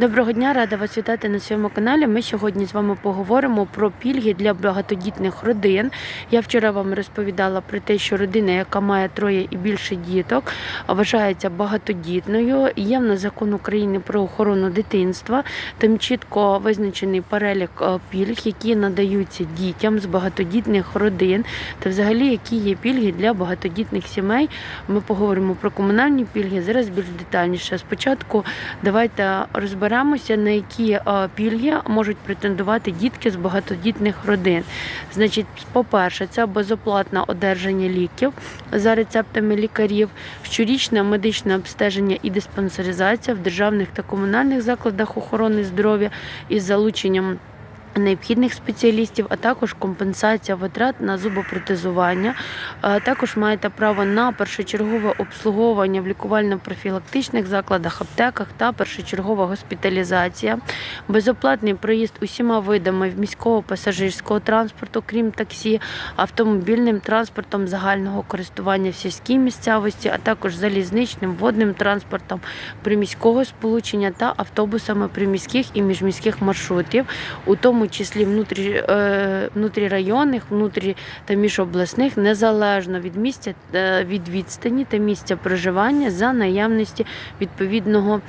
Доброго дня, рада вас вітати на своєму каналі. Ми сьогодні з вами поговоримо про пільги для багатодітних родин. Я вчора вам розповідала про те, що родина, яка має троє і більше діток, вважається багатодітною. Є в нас закон України про охорону дитинства. Там чітко визначений перелік е, пільг, які надаються дітям з багатодітних родин, та взагалі які є пільги для багатодітних сімей. Ми поговоримо про комунальні пільги. Зараз більш детальніше. Спочатку давайте розберемося, на які е, пільги можуть претендувати дітки з багатодітних родин. Значить, по-перше, це безоплатне одержання ліків за рецептами лікарів, щорічне медичне обстеження і диспансеризація в державних та комунальних закладах охорони здоров'я із залученням. Необхідних спеціалістів, а також компенсація витрат на зубопротезування. Е, Також маєте право на першочергове обслуговування в лікувально-профілактичних закладах, аптеках та першочергова госпіталізація, безоплатний проїзд усіма видами міського пасажирського транспорту, крім таксі, автомобільним транспортом загального користування в сільській місцевості, а також залізничним водним транспортом приміського сполучення та автобусами приміських і міжміських маршрутів, у тому числі внутрі, е, внутрірайонних, внутрі та міжобласних, незалежно від місця е, від відстані та місця проживання за наявності відповідного.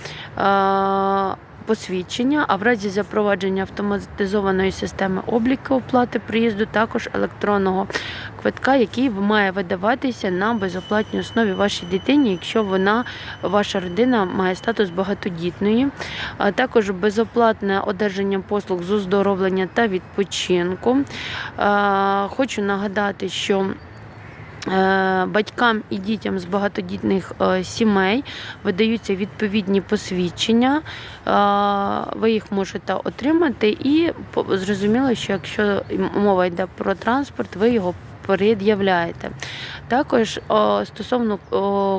Посвідчення, а в разі запровадження автоматизованої системи обліку оплати приїзду, також електронного квитка, який має видаватися на безоплатній основі вашій дитині, якщо вона, ваша родина має статус багатодітної, а також безоплатне одержання послуг з оздоровлення та відпочинку. Хочу нагадати, що Батькам і дітям з багатодітних е, сімей видаються відповідні посвідчення, Е, ви їх можете отримати, і зрозуміло, що якщо мова йде про транспорт, ви його пред'являєте. Також стосовно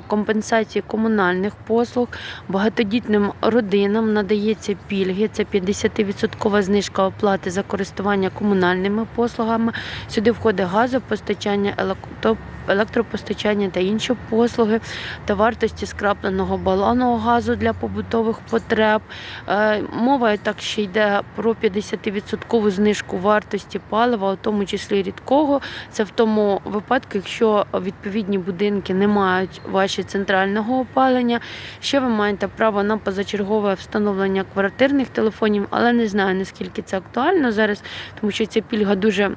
компенсації комунальних послуг, багатодітним родинам надається пільги. Це 50% знижка оплати за користування комунальними послугами. Сюди входить газопостачання, електро- електропостачання та інші послуги та вартості скрапленого балонного газу для побутових потреб. Е, Мова так ще йде про 50% знижку вартості палива, у тому числі рідкого. Це в тому випадку, якщо відповідні будинки не мають ваші центрального опалення. Ще ви маєте право на позачергове встановлення квартирних телефонів, але не знаю наскільки це актуально зараз, тому що ця пільга дуже.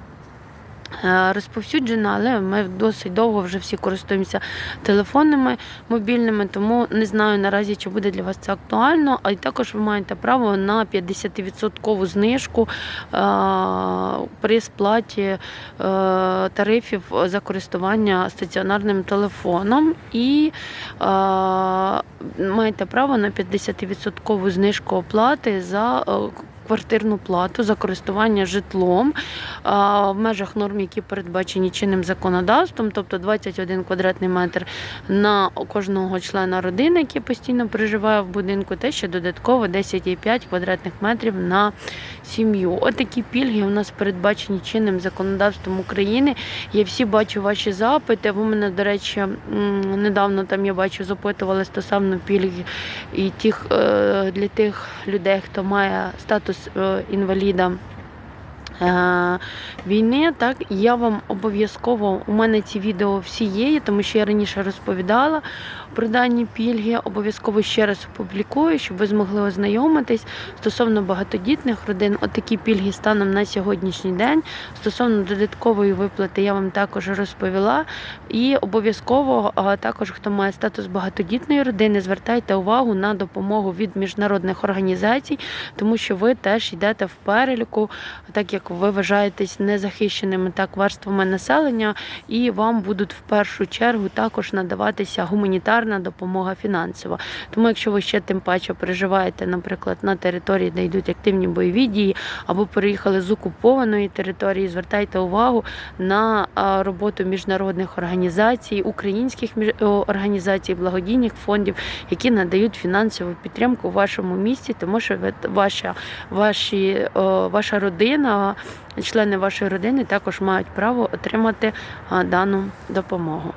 Е, Розповсюджена, але ми досить довго вже всі користуємося телефонами мобільними, тому не знаю наразі, чи буде для вас це актуально. А й також ви маєте право на 50% знижку е, при сплаті е, тарифів за користування стаціонарним телефоном і маєте право на 50% знижку оплати за квартирну плату за користування житлом в межах норм, які передбачені чинним законодавством, тобто 21 квадратний метр на кожного члена родини, який постійно проживає в будинку, та ще додатково 10,5 квадратних метрів на сім'ю. Отакі пільги у нас передбачені чинним законодавством України. Я всі бачу ваші запити. Ви мене, до речі, недавно там я бачу, запитували стосовно пільги і тих е, для тих людей, хто має статус е, інваліда. е, Війни, так я вам обов'язково у мене ці відео всі є, тому що я раніше розповідала про дані пільги. Обов'язково ще раз опублікую, щоб ви змогли ознайомитись стосовно багатодітних родин. Отакі пільги станом на сьогоднішній день. Стосовно додаткової виплати, я вам також розповіла. І обов'язково також, хто має статус багатодітної родини, звертайте увагу на допомогу від міжнародних організацій, тому що ви теж йдете в переліку, так як ви вважаєтесь незахищеними так верствами населення, і вам будуть в першу чергу також надаватися гуманітарна допомога фінансова. Тому, якщо ви ще тим паче переживаєте, наприклад, на території, де йдуть активні бойові дії, або переїхали з окупованої території, звертайте увагу на роботу міжнародних організацій, українських організацій, благодійних фондів, які надають фінансову підтримку вашому місті, тому що ваша, ваші, ваша родина, члени вашої родини також мають право отримати дану допомогу.